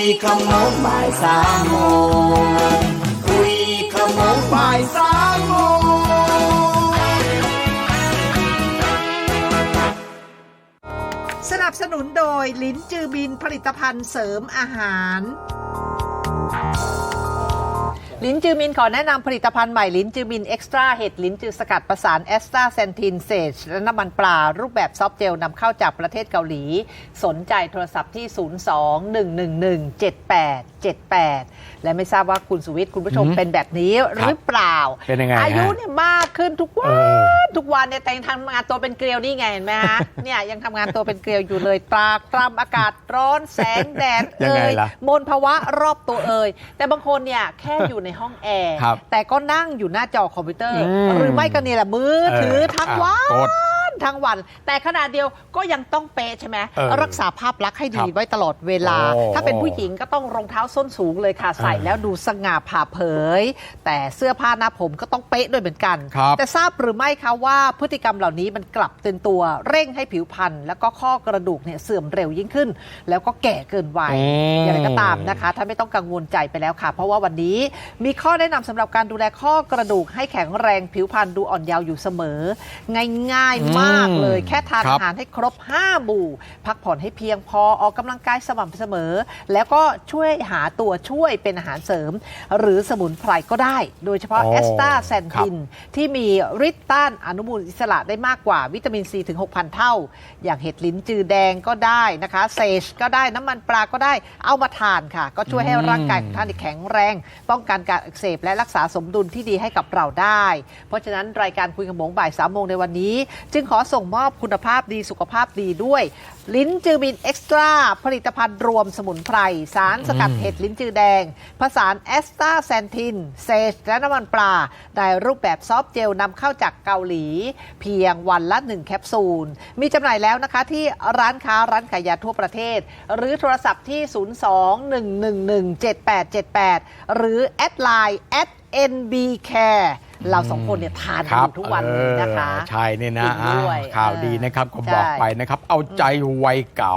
ยขโมงบ่ายสามโมงคุยขโมงบ่ายสามโมงสนับสนุนโดยลิ้นจือบินผลิตภัณฑ์เสริมอาหาร ลิ้นจือมินขอแนะนำผลิตภัณฑ์ใหม่ลิ้นจือมินเอ็กซ์ตร้าเห็ดลิ้นจือสกัดประสานแอสตาเซนทินเซจและน้ำมันปลา รูปแบบซอฟต์เจลนำเข้าจากประเทศเกาหลี สนใจโทรศัพท์ที่ 02-111-7878 และไม่ทราบว่าคุณสุวิทย์คุณผู้ชมอืมเป็นแบบนี้หรือเปล่า เป็นยังไงฮะอายุเนี่ยมากขึ้นทุกวัเอนอทุกวันเนี่ยแต่ยังทำงานตัวเป็นเกลียวนี่ไงเห็นไหมฮะเนี่ยยังทำงานตัวเป็นเกลียวอยู่เลยตรากตรำอากาศร้อนแสงแดดยังเอ่ไงยล่ะมลภาวะรอบตัวเอ่ยแต่บางคนเนี่ยแค่อยู่ในห้องแอร์ครับแต่ก็นั่งอยู่หน้าจอคอมพิวเตอร์อืมหรือไม่ก็นี่แหละมือถือทั้งเออวัอะกด นทั้งวัน แต่ขณะเดียวก็ยังต้องเป๊ะใช่ไหมเออรักษาภาพลักษณ์ให้ครัดีบไว้ตลอดเวลา โอ้ ถ้าเป็นผู้หญิงก็ต้องรองเท้าส้นสูงเลยค่ะ ใส่เออแล้วดูสง่าผ่าเผย แต่เสื้อผ้าหน้าผมก็ต้องเป๊ะด้วยเหมือนกัน ครับ แต่ทราบหรือไม่คะว่าพฤติกรรมเหล่านี้มันกลับเป็นตัว เร่งให้ผิวพรรณแล้วก็ข้อกระดูกเนี่ยเสื่อมเร็วยิ่งขึ้น แล้วก็แก่เกินวัยอืม อย่างไรก็ตามนะคะท่านไม่ต้องกังวลใจไปแล้วค่ะ เพราะว่าวันนี้มีข้อแนะนำสำหรับการดูแลข้อกระดูกให้แข็งแรงผิวพรรณดูอ่อนเยาว์อยู่เสมอ ง่าย ๆ มากเลยอืมแค่ทานครับอาหารให้ครบ 5 หมู่ พักผ่อนให้เพียงพอออกกำลังกายสม่ำเสมอ แล้วก็ช่วยหาตัวช่วยเป็นอาหารเสริม หรือสมุนไพรก็ได้ โดยเฉพาะอ๋อแอสตาแซนครับทิน ที่มีฤทธิ์ต้านอนุมูลอิสระได้มากกว่าวิตามินซีถึง 6,000 เท่า อย่างเห็ดลิ้นจือแดงก็ได้นะคะเซจก็ได้น้ำมันปลาก็ได้เอามาทานค่ะ ก็ช่วยให้ร่างกายของท่านแข็งแรง ป้องกันการอักเสบและรักษาสมดุลที่ดีให้กับเราได้ เพราะฉะนั้นรายการคุยขโมงบ่ายสามโมงในวันนี้ จึงขอส่งมอบคุณภาพดีสุขภาพดีด้วย ลิ้นจือบินเอ็กซ์ตร้าผลิตภัณฑ์รวมสมุนไพร สารสกัดเห็ดลิ้นจือแดง ผสานแอสตาแซนทิน เซจและน้ำมันปลาในรูปแบบซอฟต์เจลนำเข้าจากเกาหลี เพียงวันละ 1 แคปซูล มีจำหน่ายแล้วนะคะที่ร้านค้าร้านขายยาทั่วประเทศ หรือโทรศัพท์ที่ 02-111-7878 หรือแอดไลน์ @nbcare เราสองคนเนี่ยทานกันอยู่ทุกวันเลยนะคะเออใช่นี่นะจริงด้วยอ่าข่าวเออดีนะครับก็ใช่บอกไปนะครับ เอาใจวัยเก่า